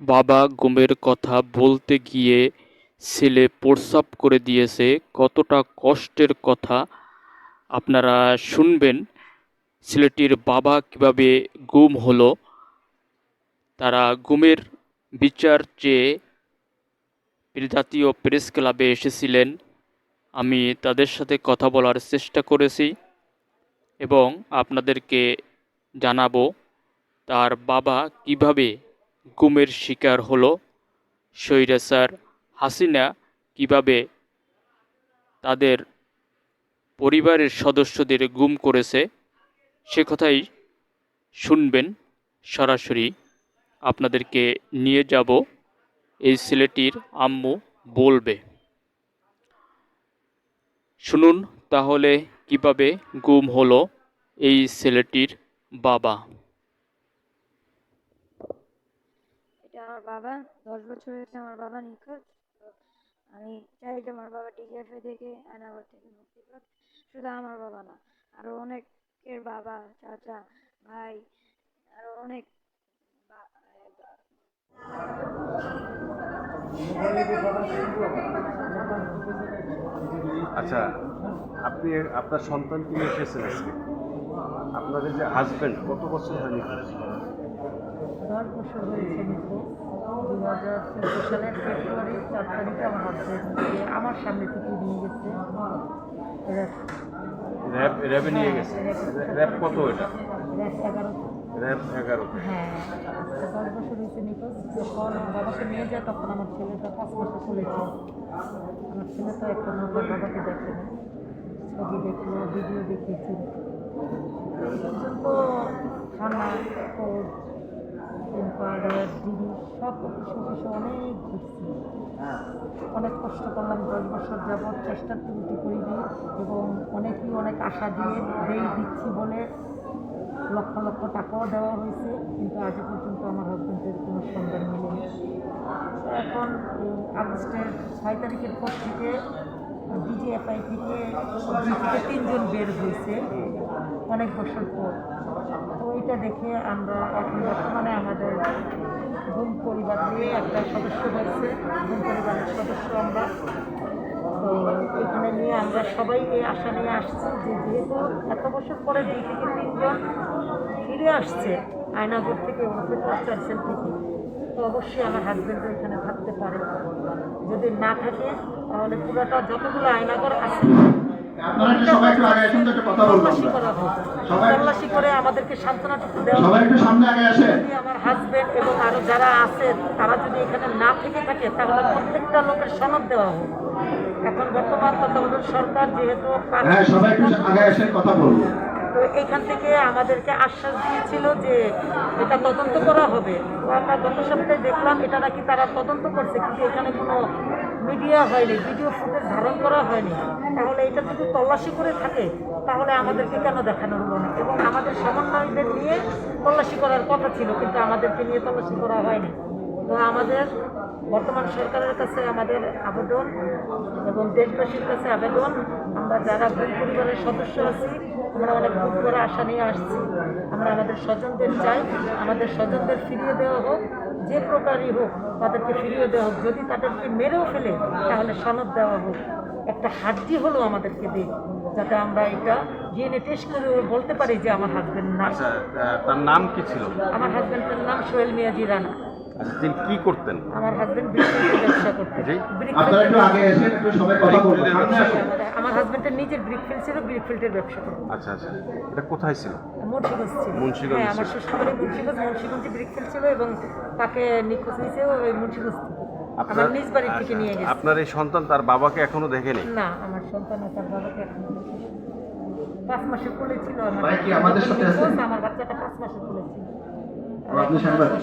বাবা গুমের কথা বলতে গিয়ে ছেলে প্রস্রাব করে দিয়েছে। কতটা কষ্টের কথা আপনারা শুনবেন। ছেলেটির বাবা কীভাবে গুম হলো, তারা গুমের বিচার চেয়ে জাতীয় প্রেস ক্লাবে এসেছিলেন। আমি তাদের সাথে কথা বলার চেষ্টা করেছি এবং আপনাদেরকে জানাব, তার বাবা কীভাবে গুমের শিকার হলো স্বৈরাচার হাসিনা। কীভাবে তাদের পরিবারের সদস্যদের গুম করেছে, সে কথাই শুনবেন সরাসরি। আপনাদেরকে নিয়ে যাব, এই ছেলেটির আম্মু বলবে। শুনুন তাহলে কীভাবে গুম হলো এই ছেলেটির বাবা। এটা আমার বাবা, দশ বছর হয়েছে আমার বাবা নিখোঁজ। আমি চাই যে আমার বাবা টিকিএফএ থেকে আয়নাগর থেকে মুক্তি পাক। শুধু আমার বাবা না, আরও অনেকের বাবা, চাচা, ভাই, আরও অনেক আচ্ছা আপনি আপনার সন্তানকে নিয়ে এসেছেন আজকে? আপনাদের যে হাজবেন্ড কত বছর হয়নি? দশ বছর হয়েছে নিখোঁজ দু হাজার চোদ্দ সালের ফেব্রুয়ারি চার তারিখে আমার হাজবেন্ডকে আমার সামনে থেকে নিয়ে গেছে। র্যাব নিয়ে গেছে? র্যাব কত এটা? র্যাব এগারো। র্যাব এগারো। হ্যাঁ দশ বছর হয়েছে নিখোঁজ যখন বাবাকে নিয়ে যায় তখন আমার ছেলেটা পাঁচ মাসে চলেছে আমার ছেলে তো এখন ওর বাবাকে দেখে না। ছবি দেখল ভিডিও দেখেছি। পর্যন্ত থানা কোর্ট এম্পায়ার ডিবি সব অফিস অনেক ঘুরছি অনেক কষ্ট করলাম দশ বছর যাবৎ চেষ্টার ত্রুটি করিনি এবং অনেকেই অনেক আশা দিয়ে দেই দিচ্ছি বলে লক্ষ লক্ষ টাকাও দেওয়া হয়েছে, কিন্তু আজ পর্যন্ত আমার হাজব্যান্ডের কোনো সন্ধান মেলেনি এখন আগস্টের ছয় তারিখের পর থেকে ডিজিএফআই থেকে তিনজন বের হয়েছে। অনেক বছর পর। তো এটা দেখে আমরা এখন বর্তমানে আমাদের গুম পরিবার নিয়ে একটা সদস্য হয়েছে। গুম পরিবারের সদস্য আমরা। তো এখানে নিয়ে আমরা সবাই এই আশা নিয়ে আসছি যে যেহেতু এত বছর পরে দুই থেকে তিনজন ফিরে আসছে আয়নাগর থেকে ওনাদের চার্চেল থেকে। তো অবশ্যই আমার হাজব্যান্ডও এখানে থাকতে পারে। যদি না থাকে, তাহলে পুরোটা যতগুলো আয়নাগর আছে তল্লাশি করা আমাদেরকে সান্ত্বনাটুকু দেওয়া যদি আমার হাজবেন্ড এবং আরও যারা আছে তারা যদি এখানে না থেকে থাকে তাহলে প্রত্যেকটা লোকের সনদ দেওয়া হোক। এখন বর্তমান তত্ত্বাবধায়ক সরকার যেহেতু হ্যাঁ কথা বলব। তো এখান থেকে আমাদেরকে আশ্বাস দিয়েছিল যে এটা তদন্ত করা হবে। আমরা গত সপ্তাহে দেখলাম এটা নাকি তারা তদন্ত করছে কিন্তু এখানে কোনো মিডিয়া হয়নি ভিডিও ফুটেজ ধারণ করা হয়নি, তাহলে এটা যদি তল্লাশি করে থাকে, তাহলে আমাদেরকে কেন দেখানো হলো না এবং আমাদের সমন্বয়দের নিয়ে তল্লাশি করার কথা ছিল, কিন্তু আমাদেরকে নিয়ে তল্লাশি করা হয়নি। তো আমাদের বর্তমান সরকারের কাছে আমাদের আবেদন এবং দেশবাসীর কাছে আবেদন, আমরা যারা ভূম পরিবারের সদস্য আছি, আমরা অনেক ভূম করে আশা নিয়ে আসছি। আমরা আমাদের স্বজনদের চাই, আমাদের স্বজনদের ফিরিয়ে দেওয়া হোক যে প্রকারই হোক তাদেরকে ফিরিয়ে দেওয়া হোক যদি তাদেরকে মেরেও ফেলে তাহলে সনদ দেওয়া হোক। একটা হাড্ডি হলো আমাদেরকে দিক যাতে আমরা এটা ডিএনএ টেস্ট করে বলতে পারি যে আমার হাজবেন্ড না। আচ্ছা তার নাম কি ছিল? আমার হাজবেন্ডের নাম সোহেল মিয়াজি রানা। তিনি কি করতেন? আমার হাজবেন্ড ব্যবসা করতে জি? আপনারা একটু আগে এসেন একটু সবাই কথা বলব সামনে আসুন। আমার হাজবেন্ডের নিজের ব্রিক ব্রিকফিল্ড ছিল ব্রিকফিল্ডের ব্যবসা করতো আচ্ছা আচ্ছা। এটা কোথায় ছিল? মুন্সিগঞ্জ ছিল। মুন্সিগঞ্জ হ্যাঁ আমার। শ্বশুরবাড়ি মুন্সিগঞ্জ মুন্সিগঞ্জে ব্রিকফিল্ড ছিল এবং তাকে নিখোঁজ হয়েছে ওই মুন্সিগঞ্জ আমার নিজ বাড়ি থেকে নিয়ে গেছে। আপনার এই সন্তান তার বাবাকে এখনও দেখেনি? না আমার সন্তান তার বাবাকে এখন। পাঁচ মাসের কোলে ছিল আমার ভাই কি আমাদের সাথে আমার বাচ্চাটা পাঁচ মাসের কোলে ছিল। আপনি সাংবাদিক।